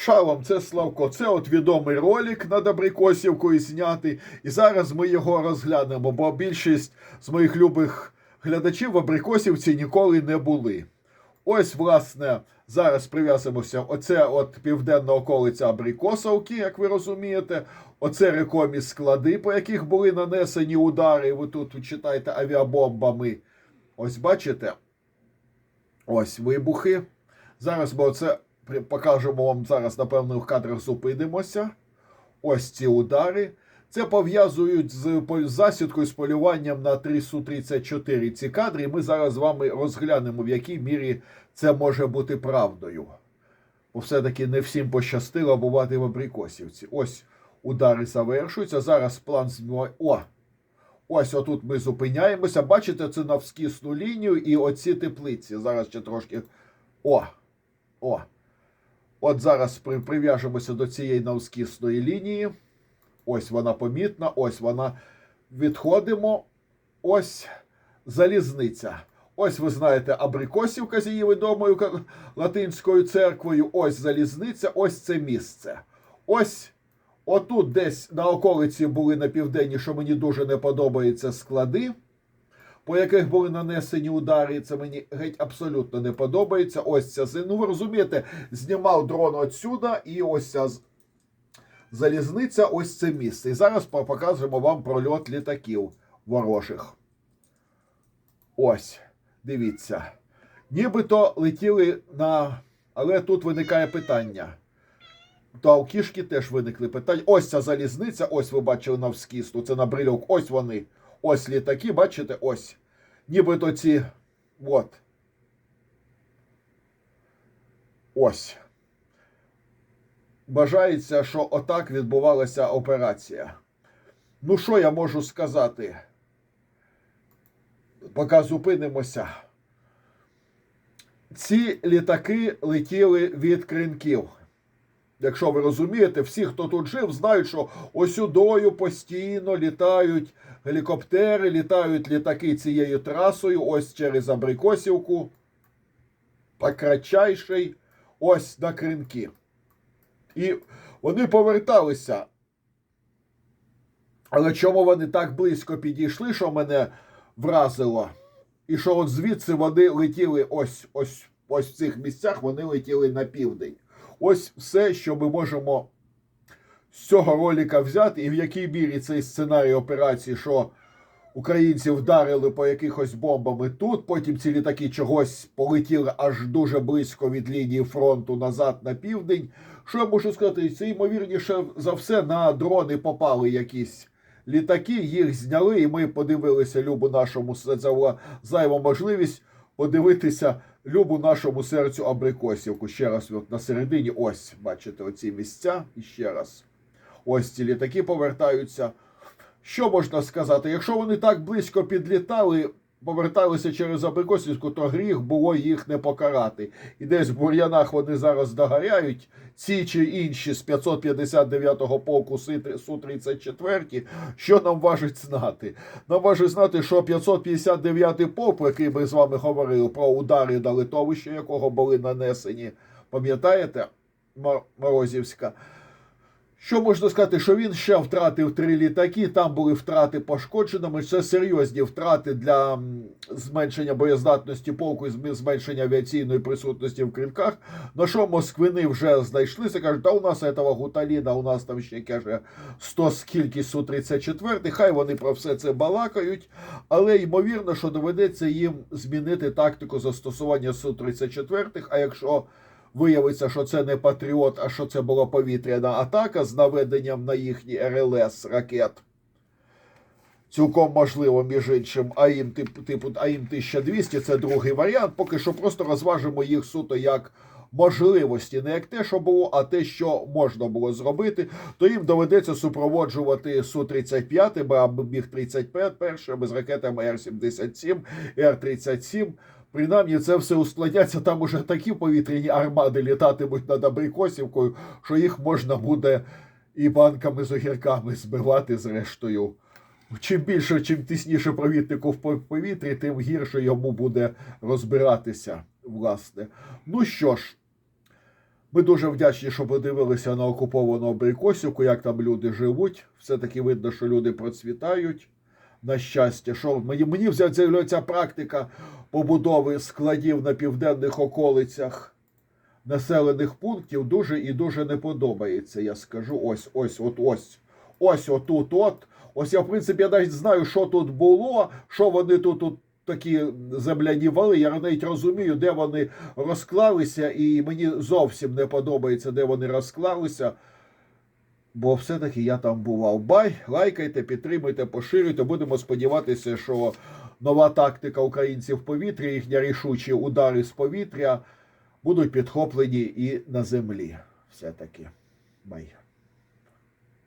Шалом, це Славко. Це от відомий ролик над Абрикосівкою знятий. І зараз ми його розглянемо, бо більшість з моїх любих глядачів в Абрикосівці ніколи не були. Ось, власне, зараз прив'язуємося. Оце от південна околиця Абрикосовки, як ви розумієте. Оце рекомі склади, по яких були нанесені удари. Ви тут читаєте авіабомбами. Ось бачите? Ось вибухи. Зараз оце при- покажемо вам зараз на певних кадрах зупинимося. Ось ці удари. Це пов'язують з засідкою з полюванням на 3 Су-34 ці кадри. І ми зараз з вами розглянемо, в якій мірі це може бути правдою. Бо все-таки не всім пощастило бувати в Абрикосівці. Ось удари завершуються. Зараз план змінює. О! Ось отут ми зупиняємося. Бачите, це навскісну лінію і оці теплиці. Зараз ще трошки. О! О! От зараз прив'яжемося до цієї навскісної лінії. Ось вона помітна, ось вона. Відходимо. Ось залізниця. Ось ви знаєте, Абрикосівка з її відомою латинською церквою. Ось залізниця, ось це місце. Ось отут десь на околиці були на південні, що мені дуже не подобається склади, по яких були нанесені удари. Це мені геть абсолютно не подобається. Ось ця Ну, ви розумієте, знімав дрон отсюда, і ось ця залізниця, ось це місце. І зараз покажемо вам прольот літаків ворожих. Ось, дивіться. Нібито летіли на. Але тут виникає питання. Та у кішки теж виникли питання. Ось ця залізниця, ось ви бачили навскісну, це на брильок. Ось вони. Ось літаки, бачите, ось. Нібито ці. От. Ось. Бажається, що отак відбувалася операція. Ну, що я можу сказати? Поки зупинимося. Ці літаки летіли від кринків. Якщо ви розумієте, всі, хто тут жив, знають, що осюдою постійно літають гелікоптери, літають літаки цією трасою, ось через Абрикосівку, кратчайший, ось на кринки. І вони поверталися. Але чому вони так близько підійшли, що мене вразило? І що от звідси вони летіли ось ось ось в цих місцях, вони летіли на південь. Ось все, що ми можемо з цього ролика взяти, і в якій мірі цей сценарій операції, що українці вдарили по якихось бомбами тут, потім ці літаки чогось полетіли аж дуже близько від лінії фронту назад на південь. Що я можу сказати? Це ймовірніше за все на дрони попали якісь літаки, їх зняли, і ми подивилися любу нашому це зайва можливість подивитися любу нашому серцю Абрикосівку. Ще раз от на середині, ось, бачите, оці місця. І ще раз. Ось літаки повертаються. Що можна сказати? Якщо вони так близько підлітали, поверталися через Абрикосівську, то гріх було їх не покарати. І десь в бур'янах вони зараз догоряють. Ці чи інші з 559-го полку Су-34, що нам важить знати? Нам важить знати, що 559-й полк, про який ми з вами говорили, про удари на литовище, якого були нанесені, пам'ятаєте, Морозівська? Що можна сказати, що він ще втратив три літаки, там були втрати пошкодженими. Це серйозні втрати для зменшення боєздатності полку і зменшення авіаційної присутності в кринках. На що Москвини вже знайшлися, кажуть, та у нас этого гуталіна, у нас там ще каже 100 скільки Су-34, хай вони про все це балакають, але ймовірно, що доведеться їм змінити тактику застосування Су-34, а якщо виявиться, що це не Патріот, а що це була повітряна атака з наведенням на їхні РЛС ракет. Цілком можливо, між іншим, АІМ типу, АІМ 1200 це другий варіант. Поки що просто розважимо їх суто як можливості, не як те, що було, а те, що можна було зробити. То їм доведеться супроводжувати Су-35, або Біг-31 з ракетами Р-77, Р-37. Принаймні, це все ускладняться. Там уже такі повітряні армади літатимуть над Абрикосівкою, що їх можна буде і банками з огірками збивати зрештою. Чим більше, чим тісніше провіднику в повітрі, тим гірше йому буде розбиратися, власне. Ну що ж, Ми дуже вдячні, що подивилися на окуповану Абрикосівку, як там люди живуть. Все-таки видно, що люди процвітають. На щастя, що мені, мені ця практика побудови складів на південних околицях населених пунктів дуже і дуже не подобається. Я скажу ось, ось, от, ось, ось, отут, от. Ось я, в принципі, я навіть знаю, що тут було, що вони тут, тут такі земляні вали. Я навіть розумію, де вони розклалися, і мені зовсім не подобається, де вони розклалися. Бо все-таки я там бував. Бай, лайкайте, підтримуйте, поширюйте. Будемо сподіватися, що нова тактика українців в повітрі, їхні рішучі удари з повітря будуть підхоплені і на землі. Все-таки. Бай.